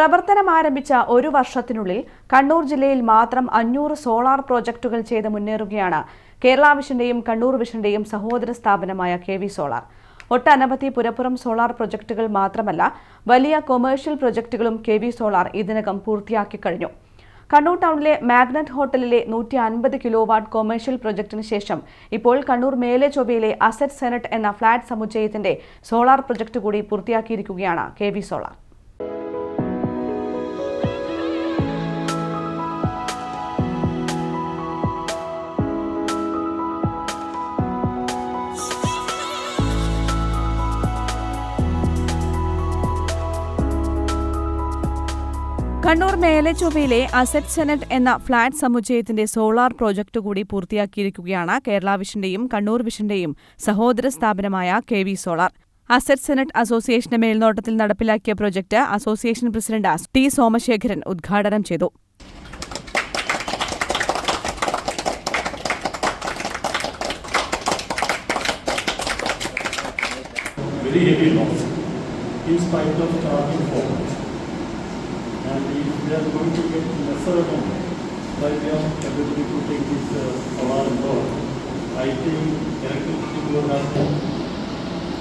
പ്രവർത്തനം ആരംഭിച്ച ഒരു വർഷത്തിനുള്ളിൽ കണ്ണൂർ ജില്ലയിൽ മാത്രം അഞ്ഞൂറ് സോളാർ പ്രോജക്ടുകൾ ചെയ്ത് മുന്നേറുകയാണ് കേരള വിഷന്റെയും കണ്ണൂർ വിഷന്റെയും സഹോദര സ്ഥാപനമായ കെ വി സോളാർ. ഒട്ടനവധി പുരപ്പുറം സോളാർ പ്രൊജക്ടുകൾ മാത്രമല്ല വലിയ കൊമേഴ്ഷ്യൽ പ്രൊജക്ടുകളും കെ വി സോളാർ ഇതിനകം പൂർത്തിയാക്കി കഴിഞ്ഞു. കണ്ണൂർ ടൗണിലെ മാഗ്നറ്റ് ഹോട്ടലിലെ നൂറ്റി അൻപത് കിലോ വാട്ട് കൊമേഴ്ഷ്യൽ പ്രൊജക്ടിന് ശേഷം ഇപ്പോൾ കണ്ണൂർ മേലെ ചൊവ്വയിലെ അസറ്റ് സെനറ്റ് എന്ന ഫ്ളാറ്റ് സമുച്ചയത്തിന്റെ സോളാർ പ്രൊജക്ട് കൂടി പൂർത്തിയാക്കിയിരിക്കുകയാണ് കെ വി സോളാർ. കണ്ണൂർ മേലച്ചൊവ്വയിലെ അസറ്റ് സെനറ്റ് എന്ന ഫ്ളാറ്റ് സമുച്ചയത്തിന്റെ സോളാർ പ്രോജക്ട് കൂടി പൂർത്തിയാക്കിയിരിക്കുകയാണ് കേരള വിഷന്റെയും കണ്ണൂർ വിഷന്റെയും സഹോദര സ്ഥാപനമായ K V solar asset senate അസോസിയേഷന്റെ മേൽനോട്ടത്തിൽ നടപ്പിലാക്കിയ project association president T Somashekharan ഉദ്ഘാടനം ചെയ്തു in spite of charging forward. They are going to get lesser amount by way of ability to take this uh, solar load, I think electricity has to,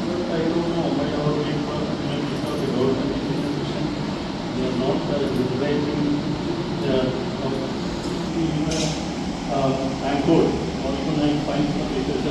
but I don't know, by our people, maybe not the government institution, they are not uh, utilizing the, uh, even, uh, anchored, or even I find some cases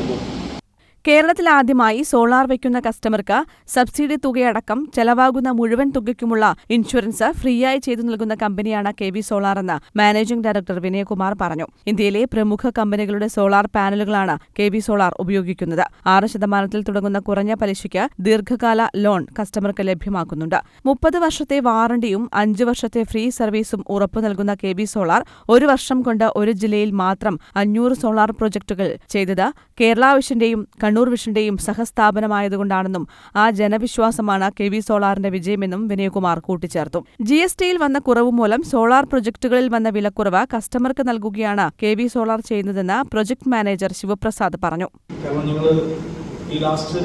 ആദ്യമായി solar വയ്ക്കുന്ന കസ്റ്റമർക്ക് subsidy തുകയടക്കം ചെലവാകുന്ന മുഴുവൻ തുകയ്ക്കുമുള്ള insurance ഫ്രീയായി ചെയ്തു നൽകുന്ന കമ്പനിയാണ് K V solar എന്ന് managing director Vinayakumar പറഞ്ഞു. ഇന്ത്യയിലെ പ്രമുഖ കമ്പനികളുടെ സോളാർ പാനലുകളാണ് കെ വി സോളാർ ഉപയോഗിക്കുന്നത്. ആറ് ശതമാനത്തിൽ തുടങ്ങുന്ന കുറഞ്ഞ പലിശയ്ക്ക് ദീർഘകാല ലോൺ കസ്റ്റമർക്ക് ലഭ്യമാക്കുന്നുണ്ട്. മുപ്പത് വർഷത്തെ വാറണ്ടിയും അഞ്ച് വർഷത്തെ ഫ്രീ സർവീസും ഉറപ്പു നൽകുന്ന കെ വി സോളാർ ഒരു വർഷം കൊണ്ട് ഒരു ജില്ലയിൽ മാത്രം അഞ്ഞൂറ് സോളാർ പ്രൊജക്ടുകൾ ചെയ്തത് കേരള കണ്ണൂർ വിഷന്റെയും സഹസ്ഥാപനമായതുകൊണ്ടാണെന്നും ആ ജനവിശ്വാസമാണ് കെ വി സോളാറിന്റെ വിജയമെന്നും വിനയകുമാർ കൂട്ടിച്ചേർത്തു. ജി എസ് ടിയിൽ വന്ന കുറവ് മൂലം സോളാർ പ്രൊജക്ടുകളിൽ വന്ന വിലക്കുറവ് കസ്റ്റമർക്ക് നൽകുകയാണ് കെ വി സോളാർ ചെയ്യുന്നതെന്ന് പ്രൊജക്ട് മാനേജർ ശിവപ്രസാദ് പറഞ്ഞു. ഈ ലാസ്റ്റ്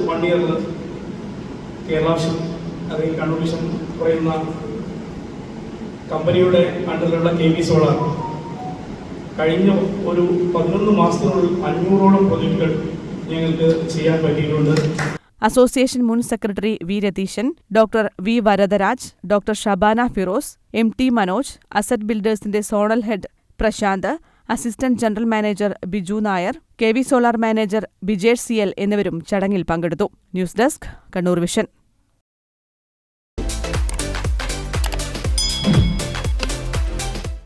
കമ്പനിയുടെ അണ്ടറിലുള്ള കെ വി സോളാർ കഴിഞ്ഞ ഒരു പതിനൊന്ന് മാസത്തിനുള്ളിൽ അഞ്ഞൂറോളം പ്രൊജക്റ്റുകൾ ഞങ്ങൾക്ക് ചെയ്യാൻ പറ്റിയിട്ടുണ്ട്. അസോസിയേഷൻ മുൻ secretary V Ratheesan doctor V Varadaraj doctor Shabana Firoz M T Manoj asset ബിൽഡേഴ്സിന്റെ zonal head Prashanth assistant general manager Biju Nair K V solar manager Bijesh C L എന്നിവരും ചടങ്ങിൽ പങ്കെടുത്തു. News desk Kannur vision.